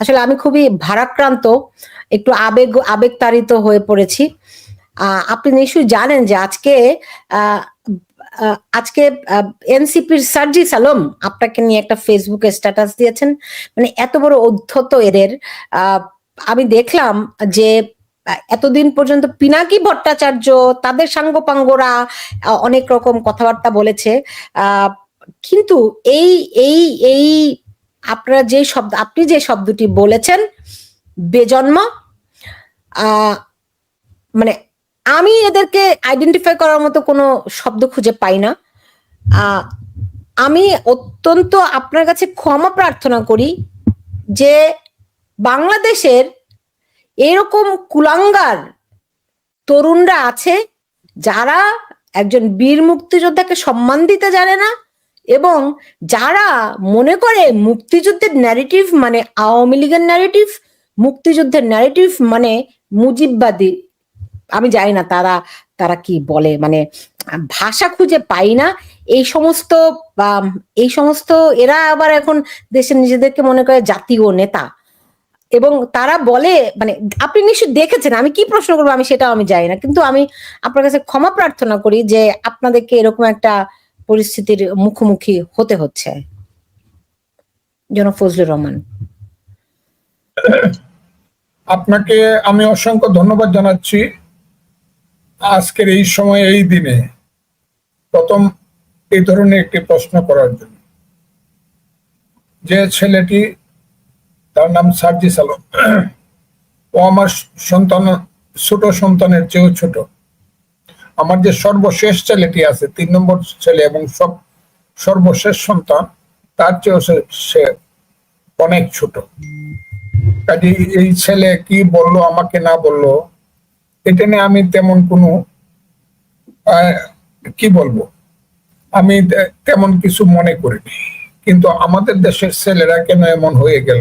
আসলে আমি খুবই ভারাক্রান্ত, একটু আবেগ আবেগ আবেগতাড়িত হয়ে পড়েছি। আপনি নিশ্চয়ই জানেন যে আজকে আজকে এনসিপির সার্জি সালম আপনাকে নিয়ে একটা ফেসবুকে স্ট্যাটাস দিয়েছেন। মানে এত বড় অধ্যত এদের। আমি দেখলাম যে এতদিন পর্যন্ত পিনাকি ভট্টাচার্য, তাদের সাঙ্গপাঙ্গরা অনেক রকম কথাবার্তা বলেছে। কিন্তু এই এই এই আপনারা যে শব্দ, আপনি যে শব্দটি বলেছেন, বেজন্ম মানে আমি এদেরকে আইডেন্টিফাই করার মতো কোনো শব্দ খুঁজে পাই না। আমি অত্যন্ত আপনার কাছে ক্ষমা প্রার্থনা করি যে বাংলাদেশের এরকম কুলাঙ্গার তরুণরা আছে যারা একজন বীর মুক্তিযোদ্ধাকে সম্মান দিতে জানে না এবং যারা মনে করে মুক্তিযুদ্ধের ন্যারেটিভ মানে আওয়ামী লীগের ন্যারেটিভ মুক্তিযুদ্ধের ন্যারেটিভ মানে মুজিববাদী, আমি জানি না তারা তারা কি বলে মানে ভাষা খুঁজে পাই না। এই সমস্ত এই সমস্ত, এরা আবার এখন দেশের নিজেদেরকে মনে করে জাতীয় নেতা। এবং তারা বলে মানে আপনি নিশ্চয়ই দেখেছেন, আমি কি প্রশ্ন করব আমি সেটাও আমি জানি না। কিন্তু আমি আপনার কাছে ক্ষমা প্রার্থনা করি যে আপনাদেরকে এরকম একটা পরিস্থিতির মুখোমুখি হতে হচ্ছে। ফজলুর রহমান। আপনাকে আমি অসংখ্য ধন্যবাদ জানাচ্ছি আজকের এই সময়, এই দিনে। প্রথম এই ধরনের একটি প্রশ্ন করার জন্য। যে ছেলেটি, তার নাম সার্জিস আলম। ও আমার সন্তান, ছোট সন্তানের চেয়েও ছোট। আমার যে সর্বশেষ ছেলেটি আছে, তিন নম্বর ছেলে এবং সব সর্বশেষ সন্তান, তার চেয়েও সে- অনেক ছোট। কাজে এই ছেলে কি বলল, আমাকে না বলল, এটা নিয়ে আমি তেমন কোনো কি বলব, আমি তেমন কিছু মনে করিনি। কিন্তু আমাদের দেশের ছেলেরা কেন এমন হয়ে গেল?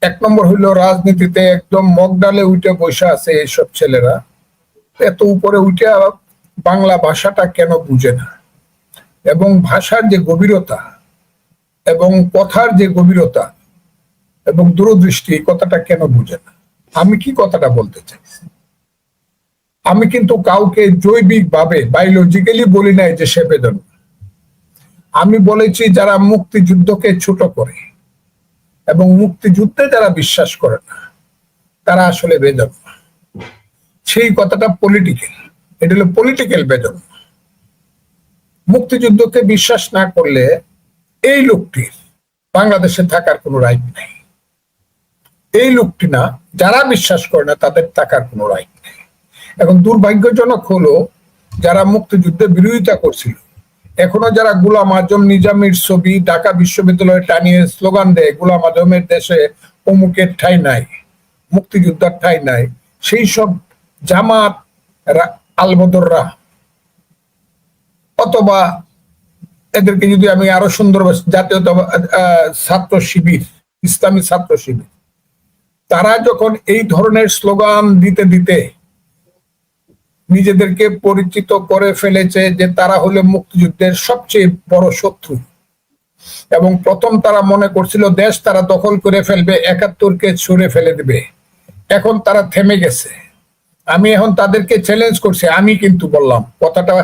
এক নম্বর হইল রাজনীতিতে একদম মগডালে উঠে বসে আছে এইসব ছেলেরা। এত উপরে উঠে বাংলা ভাষাটা কেন বুঝে না? এবং ভাষার যে গভীরতা এবং কথার যে গভীরতা এবং দূরদৃষ্টি, এই কথাটা কেন বুঝে না? আমি কি কথাটা বলতে চাই আমি কিন্তু কাউকে জৈবিক ভাবে বায়োলজিক্যালি বলি নাই যে সে বেদন। আমি বলেছি যারা মুক্তিযুদ্ধকে ছোট করে এবং মুক্তিযুদ্ধে যারা বিশ্বাস করে না, তারা আসলে বেদন। সেই কথাটা পলিটিক্যাল এটা হলো পলিটিক্যাল বেদন মুক্তিযুদ্ধকে বিশ্বাস না করলে এই লোকটির বাংলাদেশে থাকার কোনো রাইট নেই। এই লোকটি না, যারা বিশ্বাস করে না, তাদের থাকার কোনো রাইট নেই। এখন দুর্ভাগ্যজনক হলো, যারা মুক্তিযুদ্ধে বিরোধিতা করছিল, এখনও যারা গুলাম আজম, নিজামের ছবি ঢাকা বিশ্ববিদ্যালয়ে টানিয়ে স্লোগান দেয়, গুলাম আজমের দেশে অমুকের ঠাই নাই, মুক্তিযোদ্ধার ঠাই নাই, সেই সব জামাত, রা- আলবদররা। অথবা এদেরকে যদি আমি আরও সুন্দর জাতীয় ছাত্র শিবির, ইসলামী ছাত্র শিবির, তারা যখন এই ধরনের স্লোগান দিতে দিতে নিজেদেরকে পরিচিত করে ফেলেছে যে তারা হলো মুক্তিযুদ্ধের সবচেয়ে বড় শত্রু। এবং প্রথম তারা মনে করছিল, দেশ তারা দখল করে ফেলবে, একাত্তরকে ছুড়ে ফেলে দেবে। এখন তারা থেমে গেছে। আমি এখন তাদেরকে চ্যালেঞ্জ করছি, আমি কিন্তু বললাম, কথাটা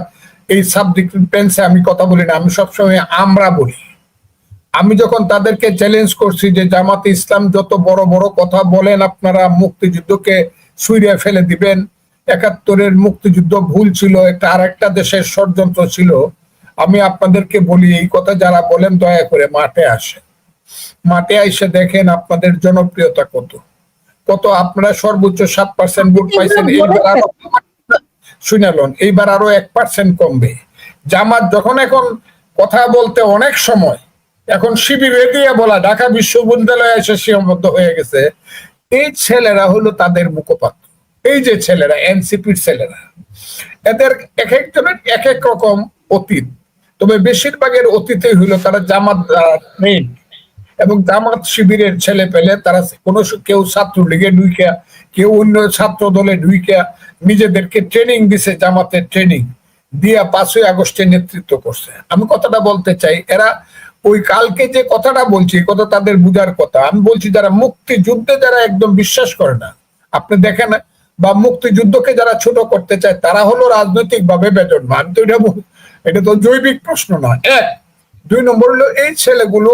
এই সাবজেক্ট আমি কথা বলি না, আমি সবসময় আমরা বলি। আমি যখন তাদেরকে চ্যালেঞ্জ করছি যে জামাতে ইসলাম যত বড় বড় কথা বলেন আপনারা, মুক্তিযুদ্ধকে সুইরে ফেলে দিবেন। একাত্তরের মুক্তিযুদ্ধ ভুল ছিল একটা আর একটা দেশের ষড়যন্ত্র ছিল। আমি আপনাদেরকে বলি, এই কথা যারা বলেন দয়া করে মাঠে আসে মাঠে এসে দেখেন আপনাদের জনপ্রিয়তা কত। কত আপনারা সর্বোচ্চ সাত পার্সেন্ট ভোট পাইছেন? এইবার আরও শুনালন এইবার আরও এক পার্সেন্ট কমবে। জামাত যখন এখন কথা বলতে অনেক সময় এখন শিবিরে দিয়ে বলা ঢাকা বিশ্ববিদ্যালয়ে এসে সীমাবদ্ধ হয়ে গেছে এই ছেলেরা হলো তাদের মুখপাত্র। এই যে ছেলেরা এনসিপির ছেলেরা এদের এক একজনের এক এক রকম অতীত। তবে বেশিরভাগের অতীতই হলো তারা জামাত ট্রেন এবং জামাত শিবিরের ছেলে পেলে তারা কোনো কেউ ছাত্রলীগে ঢুইকা, কেউ অন্য ছাত্র দলে ঢুইকা নিজেদেরকে ট্রেনিং দিছে জামাতের ট্রেনিং দিয়া পাঁচই আগস্টে নেতৃত্ব করছে। আমি কথাটা বলতে চাই, এরা ওই কালকে যে কথাটা বলছি কথা তাদের বুঝার কথা। আমি বলছি যারা মুক্তিযুদ্ধে যারা একদম বিশ্বাস করে না, আপনি দেখেন, বা মুক্তিযুদ্ধকে যারা ছোট করতে চায়, তারা হলো রাজনৈতিক ভাবে বেতন আমি তো এটা এটা তো জৈবিক প্রশ্ন না এক, দুই নম্বর হলো এই ছেলেগুলো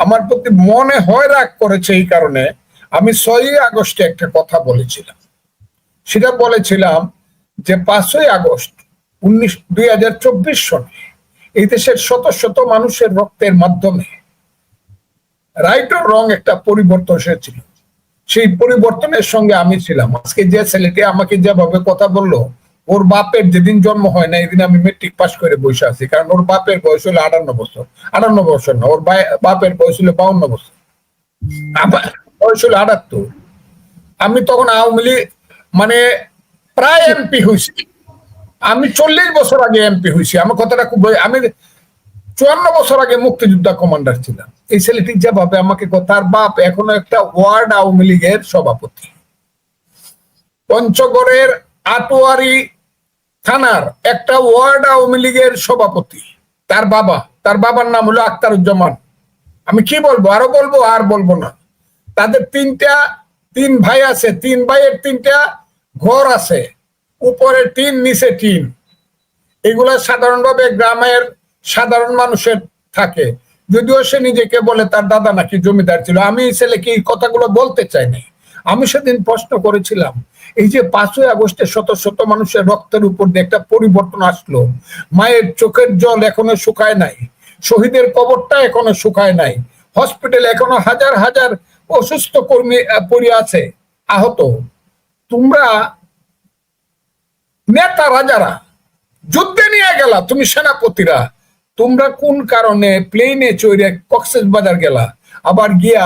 আমার প্রতি মনে হয় রাগ করেছে এই কারণে আমি ছয়ই আগস্টে একটা কথা বলেছিলাম। সেটা বলেছিলাম যে পাঁচই আগস্ট উনিশ, দুই হাজার চব্বিশ সনে এই দেশের শত শত মানুষের রক্তের মাধ্যমে রাইট রং একটা পরিবর্তন এসেছিল। সেই পরিবর্তনের সঙ্গে আমি ছিলাম। আজকে যে ছেলেটি আমাকে যেভাবে কথা বলল ওর বাপের যেদিন জন্ম হয় না, এদিন আমি মেট্রিক পাস করে বসে আছি। কারণ ওর বাপের বয়স হলো আটান্ন বছর। আটান্ন বছর না, ওর বাপের বয়স হলো বাউন্ন বছর। বয়স হলো আটাত্তর। আমি তখন আওয়ামী লীগ মানে প্রায় এমপি হয়েছি। আমি চল্লিশ বছর আগে এমপি হয়েছি। আমার কথাটা খুব আমি চুয়ান্ন বছর আগে মুক্তিযোদ্ধা কমান্ডার ছিলাম। এই ছেলেটি যেভাবে আমাকে তার বাপ এখনও একটা ওয়ার্ড আওয়ামী লীগের সভাপতি। পঞ্চগড়ের আটোয়ারি থানার একটা ওয়ার্ড আওয়ামী লীগের সভাপতি, তার বাবা, তার বাবার নাম হলো আক্তারুজ্জামান। আমি কি বলব? আরও বলব, আর বলব না। তাদের তিনটা, তিন ভাই আছে, তিন ভাইয়ের তিনটা ঘর আছে উপরে টিন, নিচে টিন। এগুলা সাধারণভাবে গ্রামের সাধারণ মানুষের থাকে। যদিও সে নিজেকে বলে তার দাদা নাকি জমিদার ছিল। আমি ছেলেকে এই কথাগুলো বলতে চাই নাই আমি সেদিন প্রশ্ন করেছিলাম, এই যে পাঁচই আগস্টে শত শত মানুষের রক্তের উপর একটা পরিবর্তন আসলো, মায়ের চোখের জল এখনও শুকায় নাই, শহীদের কবরটা এখনও শুকায় নাই, হসপিটালে এখনও হাজার হাজার অসুস্থ কর্মী পড়ে আছে, আহত। তোমরা নেতা রাজারা, যুদ্ধে নিয়ে গেলা তুমি সেনাপতিরা, তোমরা কোন কারণে প্লেনে চড়ে কক্সেস বাজার গেলা? আবার গিয়া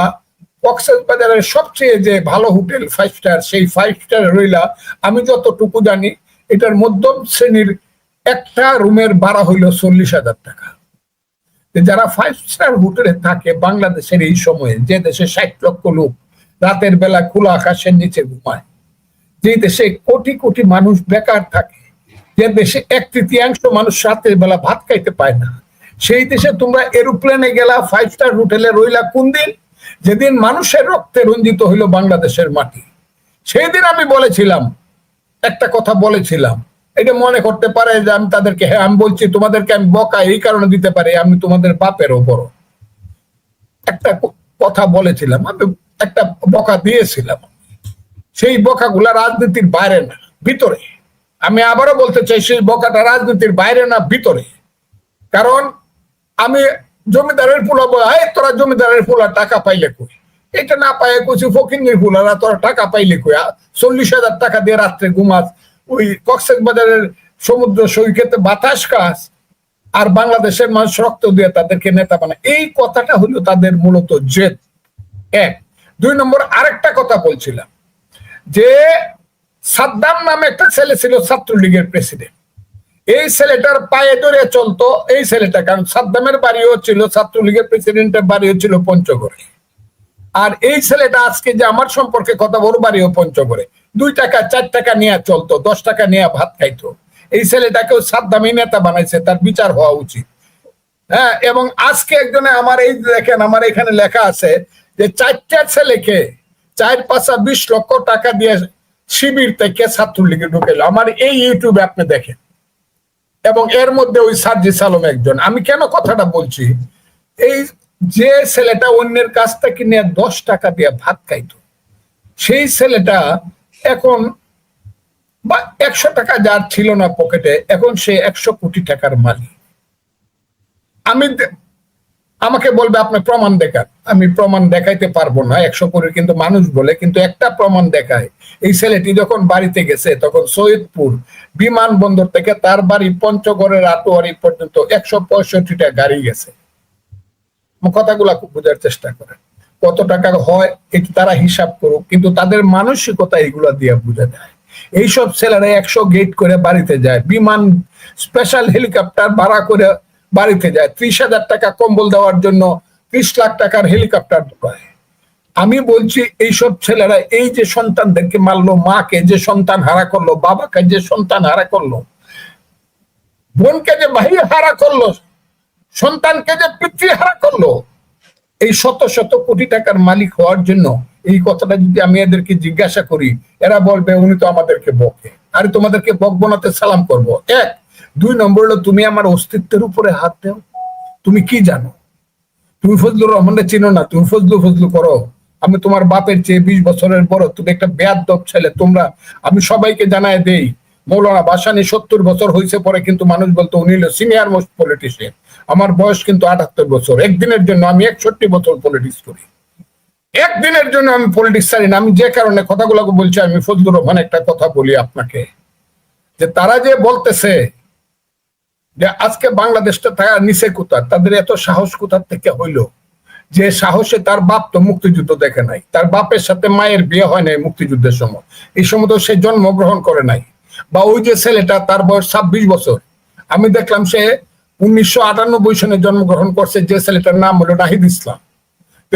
কক্সেস বাজারের সবচেয়ে যে ভালো হোটেল ফাইভ স্টার সেই ফাইভ স্টার রইলা, আমি যতটুকু জানি, এটার মধ্যম শ্রেণির একটা রুমের ভাড়া হইল চল্লিশ হাজার টাকা। যারা ফাইভ স্টার হোটেলে থাকে বাংলাদেশের এই সময়ে, যে দেশে ষাট লক্ষ লোক রাতের বেলা খোলা আকাশের নিচে ঘুমায়, যে দেশে কোটি কোটি মানুষ বেকার থাকে, যে দেশে এক তৃতীয়াংশ মানুষ রাতের বেলা ভাত খাইতে পায় না, সেই দেশে তোমরা এরোপ্লেনে গেলা ফাইভ স্টার হোটেলে রইলা কোন দিন যেদিন মানুষের রক্তে রঞ্জিত হইল বাংলাদেশের মাটি সেই দিন আমি বলেছিলাম, একটা কথা বলেছিলাম। এটা মনে করতে পারে যে আমি তাদেরকে হ্যাঁ আমি বলছি, তোমাদেরকে আমি বকা এই কারণে দিতে পারি, আমি তোমাদের বাপেরও বড়। একটা কথা বলেছিলাম, আমি একটা বকা দিয়েছিলাম। সেই বকাগুলা রাজনীতির বাইরে না, ভিতরে। আমি আবারও বলতে চাই, সেই বকাটা রাজনীতির বাইরে না, ভিতরে। কারণ আমি জমিদারের ফুলা বলে তোরা জমিদারের ফুলা টাকা পাইলে কই? এটা না পাই কইছি ফকিন্নির ফুলারা তোরা টাকা পাইলে কই? চল্লিশ হাজার টাকা দিয়ে রাত্রে ঘুমাস। ওই কক্সেস বাজারের সমুদ্র সৈকতে বাতাস কাজ আর বাংলাদেশের মানুষ রক্ত দিয়ে তাদেরকে নেতা বানায়। এই কথাটা হলো তাদের মূলত জেদ। এক। দুই নম্বর, আরেকটা কথা বলছিলাম যে সাদ্দাম নামে একটা ছেলে ছিল ছাত্রলীগের প্রেসিডেন্ট। এই ছেলেটার পায়ে ধরে চলতো, এই ছেলেটা, কারণ সাদ্দামের বাড়িও ছিল, ছাত্রলীগের প্রেসিডেন্টের বাড়িও ছিল পঞ্চগড়ে। আর এই ছেলেটা আজকে যে আমার সম্পর্কে কথা ওর বাড়িও পঞ্চগড়ে। দুই টাকা, চার টাকা নিয়ে চলতো, দশ টাকা নিয়ে ভাত খাইতো। এই ছেলেটাকেও সাদ্দামি নেতা বানাইছে, তার বিচার হওয়া উচিত। হ্যাঁ এবং আজকে একজনে আমার এই দেখেন, আমার এখানে লেখা আছে যে চারটা ছেলেকে চার পাঁচা বিশ লক্ষ টাকা দিয়ে শিবির থেকে ছাত্রলীগে ঢুকেল। আমার এই ইউটিউবে আপনি দেখেন। এবং এর মধ্যে ওই সার্জি সালম একজন। আমি কেন কথাটা বলছি? এই যে ছেলেটা অন্যের কাছ থেকে নিয়ে দশ টাকা দিয়ে ভাত খাইত, সেই ছেলেটা এখন বা একশো টাকা যার ছিল না পকেটে এখন সে একশো কোটি টাকার মালিক। আমি আমাকে বলবে, আপনি প্রমাণ দেখান। আমি প্রমাণ দেখাইতে পারব না, একশো কোটি কিন্তু মানুষ বলে, কিন্তু একটা প্রমাণ দেখায়। এই ছেলেটি যখন বাড়িতে গেছে, তখন সৈয়দপুর বিমানবন্দর থেকে তার বাড়ি পঞ্চগড়ের আটোয়ারি পর্যন্ত একশো পঁয়ষট্টিটা গাড়ি গেছে। কথাগুলা খুব বোঝার চেষ্টা করেন। কত টাকা হয়, এটি তারা হিসাব করুক, কিন্তু তাদের মানসিকতা এগুলা দিয়ে বোঝা যায়। এইসব ছেলেরা একশো গেট করে বাড়িতে যায়, বিমান স্পেশাল হেলিকপ্টার ভাড়া করে বাড়িতে যায়। ত্রিশ হাজার টাকা কম্বল দেওয়ার জন্য ত্রিশ লাখ টাকার হেলিকপ্টার ঢুকায় আমি বলছি, এইসব ছেলেরা এই যে সন্তানদেরকে মারলো, মাকে যে সন্তান হারা করল, বাবাকে যে সন্তান হারা করল, বোনকে যে ভাই হারা করল, সন্তানকে যে পিতৃহারা করল, এই শত শত কোটি টাকার মালিক হওয়ার জন্য এই কথাটা যদি আমি এদেরকে জিজ্ঞাসা করি, এরা বলবে, উনি তো আমাদেরকে বকে। আরে তোমাদেরকে বকবনাতে সালাম করব। এক দুই নম্বর হলো, তুমি আমার অস্তিত্বের উপরে হাত দেও। তুমি কি জানো? তুমি ফজলুর রহমানের চিনো না? তুমি ফজলু ফজলু করো। আমি তোমার বাপের চেয়ে বিশ বছরের বড়। তুমি একটা বেয়াদব ছেলে। তোমরা, আমি সবাইকে জানায় দেই, মৌলানা বাসানি সত্তর বছর হয়েছে পরে কিন্তু মানুষ বলতো, উনি হলো সিনিয়র মোস্ট পলিটিশিয়ান আমার বয়স কিন্তু আটাত্তর বছর। একদিনের জন্য আমি একষট্টি বছর পলিটিক্স করি। একদিনের জন্য আমি পলিটিক্স ছাড়ি না। আমি যে কারণে কথাগুলোকে বলছি, আমি ফজলুর রহমান একটা কথা বলি আপনাকে। যে তারা যে বলতেছে যে আজকে বাংলাদেশটা থাকা নিচে কোথার তাদের এত সাহস কোথার থেকে হইল? যে সাহসে তার বাপ তো মুক্তিযুদ্ধ দেখে নাই। তার বাপের সাথে মায়ের বিয়ে হয় নাই মুক্তিযুদ্ধের সময়। এই সময় তো সে জন্মগ্রহণ করে নাই। বা ওই যে ছেলেটা, তার বয়স ছাব্বিশ বছর। আমি দেখলাম সে উনিশশো আটানব্বই সনে জন্মগ্রহণ করছে, যে ছেলেটার নাম হলো নাহিদ ইসলাম।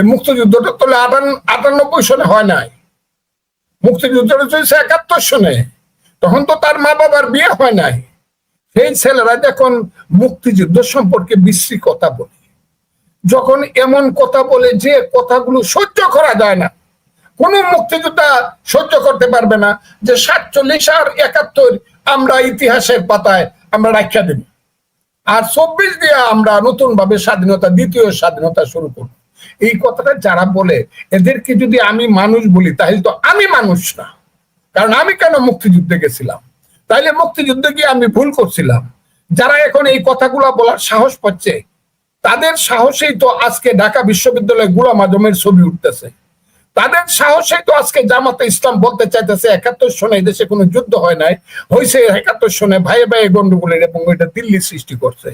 মুক্তিযুদ্ধটা তো আটান- আটানব্বই সনে হয় নাই। মুক্তিযুদ্ধটা চলছে একাত্তর সনে। তখন তো তার মা বাবার বিয়ে হয় নাই। সেই ছেলেরা যখন মুক্তিযুদ্ধ সম্পর্কে বিশ্রী কথা বলে, যখন এমন কথা বলে যে কথাগুলো সহ্য করা যায় না, কোন মুক্তিযোদ্ধা সহ্য করতে পারবে না যে সাতচল্লিশ আর একাত্তর আমরা ইতিহাসের পাতায় আমরা রাখা দেব। আর চব্বিশ দিয়ে আমরা নতুন ভাবে স্বাধীনতা, দ্বিতীয় স্বাধীনতা শুরু করব। এই কথাটা যারা বলে, এদেরকে যদি আমি মানুষ বলি, তাহলে তো আমি মানুষ না। কারণ আমি কেন মুক্তিযুদ্ধে গেছিলাম? তাইলে মুক্তিযুদ্ধে গিয়ে আমি ভুল করছিলাম। যারা এখন এই কথাগুলো বলার সাহস পাচ্ছে, তাদের সাহসেই তো আজকে ঢাকা বিশ্ববিদ্যালয়ে গুলাম আজমের ছবি উঠতেছে। তাদের সাহসেই তো আজকে জামাতে ইসলাম বলতে চাইতেছে, একাত্তর সনে দেশে কোনো যুদ্ধ হয় নাই হয়েছে একাত্তর সনে ভাইয়ে ভাইয়ে গন্ডগোলের এবং ওইটা দিল্লি সৃষ্টি করছে।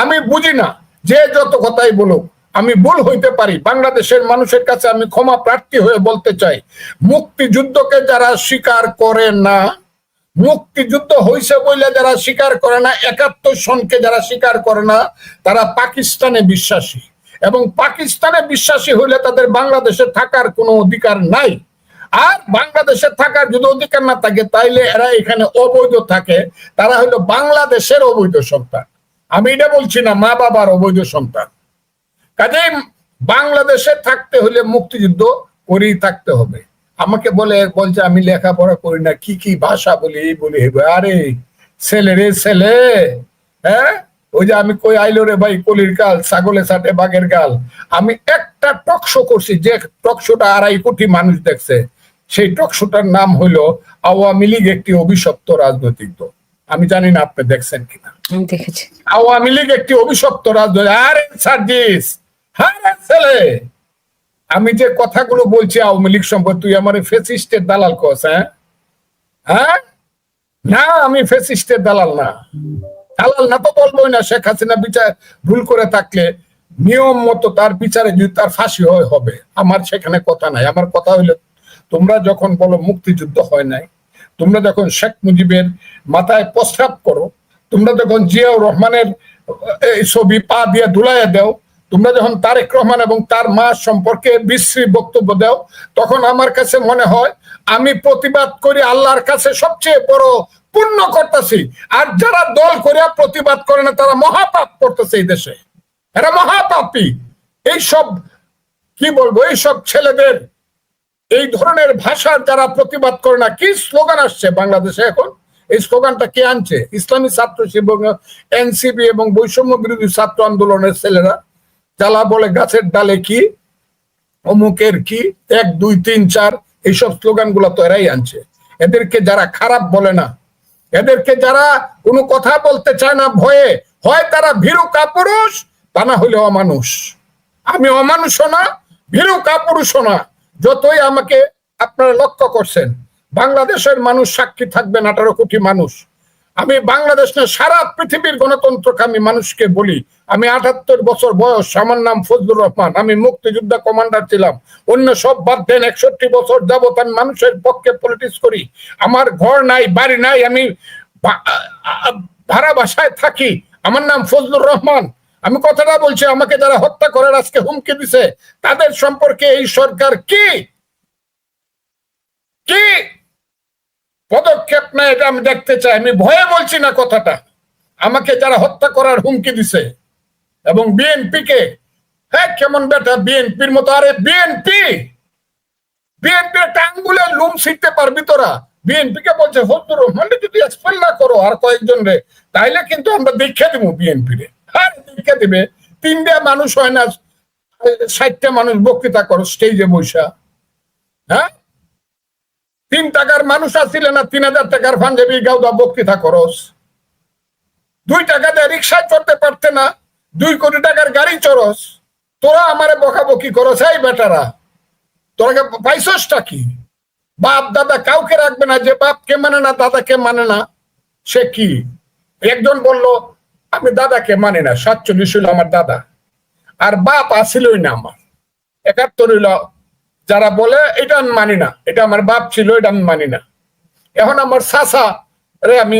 আমি বুঝি না, যে যত কথাই বলুক, আমি ভুল হইতে পারি। বাংলাদেশের মানুষের কাছে আমি ক্ষমা প্রার্থী হয়ে বলতে চাই, মুক্তিযুদ্ধকে যারা স্বীকার করে না মুক্তিযুদ্ধ হয়েছে বলে যারা স্বীকার করে না, একাত্তর সনকে যারা স্বীকার করে না, তারা পাকিস্তানে বিশ্বাসী। এবং পাকিস্তানে বিশ্বাসী হইলে তাদের বাংলাদেশে থাকার কোনো অধিকার নাই। আর বাংলাদেশে থাকার যদি অধিকার না থাকে, তাইলে এরা এখানে অবৈধ থাকে। তারা হলো বাংলাদেশের অবৈধ সন্তান। আমি এটা বলছি না, মা বাবার অবৈধ সন্তান। কাজেই বাংলাদেশে থাকতে হলে মুক্তিযুদ্ধ করেই থাকতে হবে। আমাকে বলে বলছে আমি লেখাপড়া করি না। কি কি ভাষা বলি এই বলি হেবে আরে ছেলে রে ছেলে! হ্যাঁ? ওই যে আমি কই আইলো রে ভাই কলির গাল ছাগলে সাটে বাঘের গাল। আমি একটা টকশো করছি যে টকশোটা আড়াই কোটি মানুষ দেখছে। সেই টকশোটার নাম হইল আওয়ামী লীগ একটি অভিশপ্ত রাজনৈতিক দল। আমি জানি না আপনি দেখছেন কিনা। দেখেছি। আওয়ামী লীগ একটি অভিশপ্ত রাজনৈতিক আরে সার্জিস! হ্যাঁ ছেলে! আমি যে কথাগুলো বলছি আওয়ামী লীগ সম্পর্কে, তুই আমার ফেসিস্টের দালাল কস হ্যাঁ? হ্যাঁ? না, আমি ফেসিস্টের দালাল না। দালাল না তো বলবোই না, শেখ হাসিনা বিচার, ভুল করে থাকলে নিয়ম মতো তার বিচারে যদি তার ফাঁসি হয়, হবে। আমার সেখানে কথা নাই। আমার কথা হইলে তোমরা যখন বলো মুক্তিযুদ্ধ হয় নাই, তোমরা যখন শেখ মুজিবের মাথায় প্রস্রাব করো, তোমরা যখন জিয়াউর রহমানের ছবি পা দিয়ে ধুলাইয়া দাও তোমরা যখন তারেক রহমান এবং তার মা সম্পর্কে বিশ্রী বক্তব্য দাও, তখন আমার কাছে মনে হয় আমি প্রতিবাদ করি আল্লাহর কাছে সবচেয়ে বড় পুণ্য করতেছি আর যারা দল করিয়া প্রতিবাদ করে না, তারা মহাপাপ করতেছে এই দেশে। এরা মহাপাপী। এইসব, কি বলব, এইসব ছেলেদের, এই ধরনের ভাষার যারা প্রতিবাদ করে না, কি স্লোগান আসছে বাংলাদেশে এখন? এই স্লোগানটা কে আনছে? ইসলামী ছাত্র এনসিপি এবং বৈষম্য বিরোধী ছাত্র আন্দোলনের ছেলেরা। যারা বলে গাছের ডালে কি, অমুকের কি, এক, দুই, তিন, চার, এইসব স্লোগানগুলা তো এরাই আনছে। এদেরকে যারা খারাপ বলে না, এদেরকে যারা কোনো কথা বলতে চায় না ভয়ে, হয় তারা ভীরু কাপুরুষ, তা না হলে অমানুষ। আমি অমানুষও না, ভীরু কাপুরুষও না। যতই আমাকে আপনারা লক্ষ্য করছেন, বাংলাদেশের মানুষ সাক্ষী থাকবেন আঠারো কোটি মানুষ। আমি বাংলাদেশ না, সারা পৃথিবীর গণতন্ত্রকামী মানুষকে বলি, আমি আটাত্তর বছর বয়স, আমার নাম ফজলুর রহমান, আমি মুক্তিযোদ্ধা কমান্ডার ছিলাম। অন্য সব বাদ দেন একষট্টি বছর যাবত আমি মানুষের পক্ষে পলিটিক্স করি। আমার ঘর নাই, বাড়ি নাই, আমি ভাড়া বাসায় থাকি। আমার নাম ফজলুর রহমান। আমি কথাটা বলছি, আমাকে যারা হত্যা করার আজকে হুমকি দিছে, তাদের সম্পর্কে এই সরকার কি? কি? পদক্ষেপ নেয় এটা আমি দেখতে চাই। আমি ভয়ে বলছি না কথাটা। আমাকে যারা হত্যা করার হুমকি দিছে এবং বিএনপি কে হ্যাঁ কেমন বেটা বিএনপির মতো? আরে বিএনপি! বিএনপি একটা লুম ছিটতে পারবি তোরা। বিএনপি কে বলছে, হজুর রহমানকে যদি এক্সপেল না করো আর কয়েকজন রে, তাইলে কিন্তু আমরা দীক্ষা দিব বিএনপি রে। হ্যাঁ দীক্ষা দিবে। তিনটা মানুষ হয় না, ষাটটা মানুষ বক্তৃতা করো স্টেজে বৈশা হ্যাঁ? তিন টাকার মানুষ আসছিলে না, তিন হাজার টাকার পাঞ্জাবি, গাউদা, বক্তৃতা করস দুই টাকা দিয়ে রিক্সায় চড়তে পারতে না, দুই কোটি টাকার গাড়ি চড়স। তোরা আমারে বকাবকি করস, এই বেটারা। তোরা পাইছসটা কি? বাপ, দাদা কাউকে রাখবে না, যে বাপকে মানে না দাদাকে মানে না, সে কি? একজন বলল, আমি দাদাকে মানে না, সাতচল্লিশ হইল আমার দাদা। আর বাপ আসিলই না আমার। একাত্তর হইল যারা বলে, এটা আমি মানি না, এটা আমার বাপ ছিল, এটা আমি মানি না। এখন আমার সাসা রে, আমি